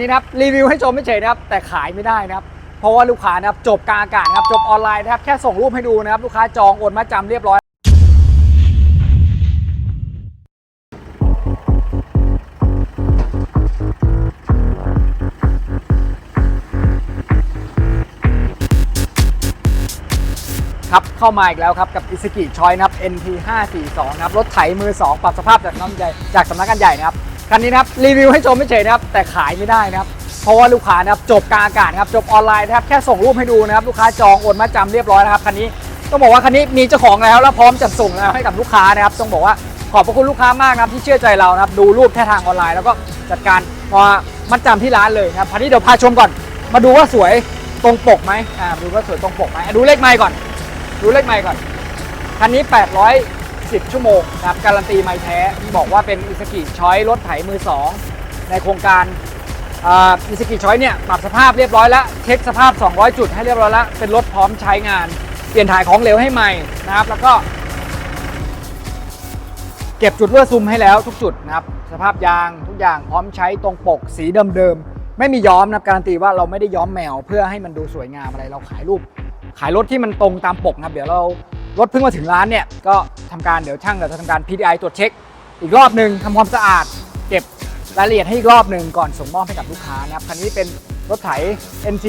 นี่นะครับรีวิวให้ชมไม่เฉยนะครับแต่ขายไม่ได้นะครับเพราะว่าลูกค้านะครับจบกลางอากาศนะครับจบออนไลน์นะครับแค่ส่งรูปให้ดูนะครับลูกค้าจองโอนมาจำเรียบร้อย ครับเข้ามาอีกแล้วครับกับอิสกิชอยนะครับ NP 542นะครับรถไถมือ 2 ปรับสภาพจากน้ำใหญ่จากสำนักงานใหญ่นะครับ คันนี้นะครับรีวิวให้ชมไม่เฉยนะครับแต่ขายไม่ได้นะครับเพราะว่าลูกค้านะครับจบกลางอากาศนะครับจบออนไลน์นะครับแค่ส่งรูปให้ดูนะครับลูกค้าจองโอนมาจำเรียบร้อยนะครับคันนี้ต้องบอกว่าคันนี้มีเจ้าของแล้วแล้วพร้อมจัดส่งแล้วให้กับลูกค้านะครับต้องบอกว่าขอบพระคุณลูกค้ามากนะครับที่เชื่อใจเรานะครับดูรูปแค่ทางออนไลน์ แล้วก็จัดการมามัดจำที่ร้านเลยนะครับคันนี้เดี๋ยวพาชมก่อน มาดูว่าสวยตรงปกไหมอ่าดูว่าสวยตรงปกไหมดูเลขไมล์ก่อน ดูเลขไมล์ก่อนคันนี้ 10 ชั่วโมงนะครับการันตีไม้แท้บอกว่าเป็นอิสกิช้อยรถไถมือ 2 ในโครงการอิสกิช้อยเนี่ยปรับสภาพเรียบร้อยแล้ว เช็คสภาพ 200 จุดให้เรียบร้อยแล้ว เป็นรถพร้อมใช้งาน เปลี่ยนถ่ายของเหลวให้ใหม่นะครับ แล้วก็เก็บจุดรั่วซึมให้แล้วทุกจุดนะครับสภาพยางทุกอย่างพร้อมใช้ตรงปกสีเดิมๆไม่มีย้อมนะครับการันตีว่าเราไม่ได้ย้อมแมวเพื่อให้มันดูสวยงามอะไรเราขายรูป ขายรถที่มันตรงตามปกนะครับเดี๋ยวเรา รถเพิ่งมาถึงร้านเนี่ยก็ทำการเดี๋ยวช่างเดี๋ยวจะทำการ PDI ตรวจเช็ค อีกรอบหนึ่งทำความสะอาด เก็บรายละเอียดให้อีกรอบหนึ่งก่อนส่งมอบให้กับลูกค้านะครับคันนี้เป็นรถไถ NG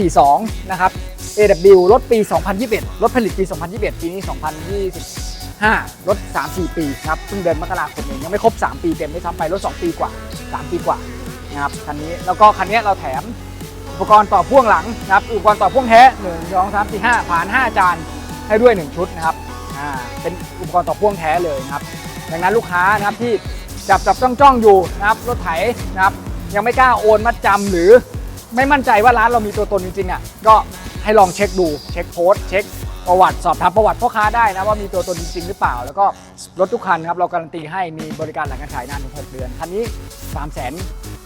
542 นะครับ AW รถปี 2021 รถผลิตปี 2021 ปีนี้ 2025 รถ 3-4 ปีนะครับเพิ่งเดือนมกราคมเองยังไม่ครบ 3 ปีเต็มไม่ซ้ำไปรถ 2 ปีกว่า 3 ปีกว่านะครับคันนี้แล้วก็คันนี้เราแถมอุปกรณ์ต่อพ่วงหลังนะครับอุปกรณ์ต่อพ่วงแท้ 1 2 3 4 5 ผ่าน 5 จาน ให้ด้วย 1 ชุดนะครับอ่าเป็นอุปกรณ์ต่อพ่วงแท้เลยนะครับดังนั้นลูกค้านะครับที่จับจับจ้องจ้องๆอยู่นะครับรถไถนะครับยังไม่กล้าโอนมัดจำหรือไม่มั่นใจว่าร้านเรามีตัวตนจริงๆอะก็ให้ลองเช็คดูเช็คโพสเช็คประวัติสอบถามประวัติพ่อค้าได้นะว่ามีตัวตนจริงๆหรือเปล่า แล้วก็รถทุกคันครับเราการันตีให้มีบริการหลังการขายนานถึง 6 เดือน คันนี้ 3 9 0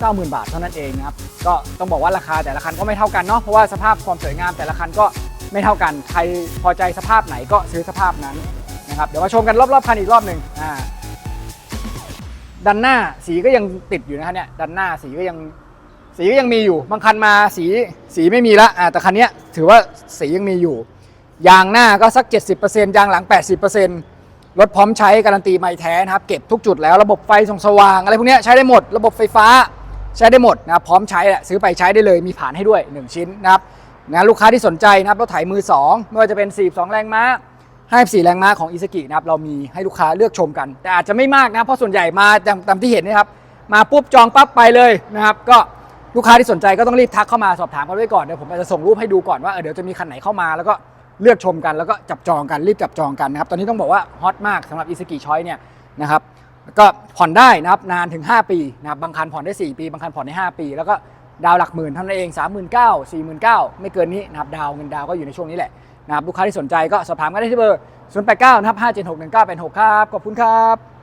0 0 0 บาทเท่านั้นเองนะครับก็ต้องบอกว่าราคาแต่ละคันก็ไม่เท่ากันเนาะเพราะว่าสภาพความสวยงามแต่ละคันก็ ไม่เท่ากัน ใครพอใจสภาพไหนก็ซื้อสภาพนั้นนะครับ เดี๋ยวมาชมกันรอบๆคันอีกรอบหนึ่งอ่าดันหน้าสีก็ยังติดอยู่นะครับเนี่ยดันหน้าสีก็ยังสีก็ยังมีอยู่ บางคันมาสีสีไม่มีละอ่าแต่คันนี้ถือว่าสียังมีอยู่ ยางหน้าก็สัก 70%ยางหลัง 80%รถพร้อมใช้การันตีไม่แท้นะครับ เก็บทุกจุดแล้วระบบไฟส่องสว่าง อะไรพวกนี้ใช้ได้หมด ระบบไฟฟ้าใช้ได้หมดนะครับพร้อมใช้แหละซื้อไปใช้ได้เลยมีผ่านให้ด้วย 1 ชิ้นนะครับ นะลูกค้าที่สนใจนะครับรถไถมือ 2 ไม่ว่าจะเป็น 42 แรงม้า54แรงม้าของอิสกินะครับเรามีให้ลูกค้าเลือกชมกัน แต่อาจจะไม่มากนะเพราะส่วนใหญ่มาตามที่เห็นนะครับมาปุ๊บจองปั๊บไปเลยนะครับก็ลูกค้าที่สนใจก็ต้องรีบทักเข้ามาสอบถามกันไว้ก่อนเดี๋ยวผมอาจจะส่งรูปให้ดูก่อนว่าเออเดี๋ยวจะมีคันไหนเข้ามาแล้วก็เลือกชมกันแล้วก็จับจองกันรีบจับจองกันนะครับตอนนี้ต้องบอกว่าฮอตมากสำหรับอิสกิชอยเนี่ยนะครับแล้วก็ผ่อนได้นะครับนานถึง 5 ปีนะครับบางคันผ่อนได้ 4 ปี บางคันผ่อนได้ 5 ปี แล้วก็ ดาวหลักหมื่นเท่านั้นเอง3 9 0 0 0 4 9 0 0 0 ไม่เกินนี้นะครับดาวเงินดาวก็อยู่ในช่วงนี้แหละนะครับลูกค้าที่สนใจก็สอบถามกันได้ที่เบอร์ 089นะครับ5761986 ครับขอบคุณครับ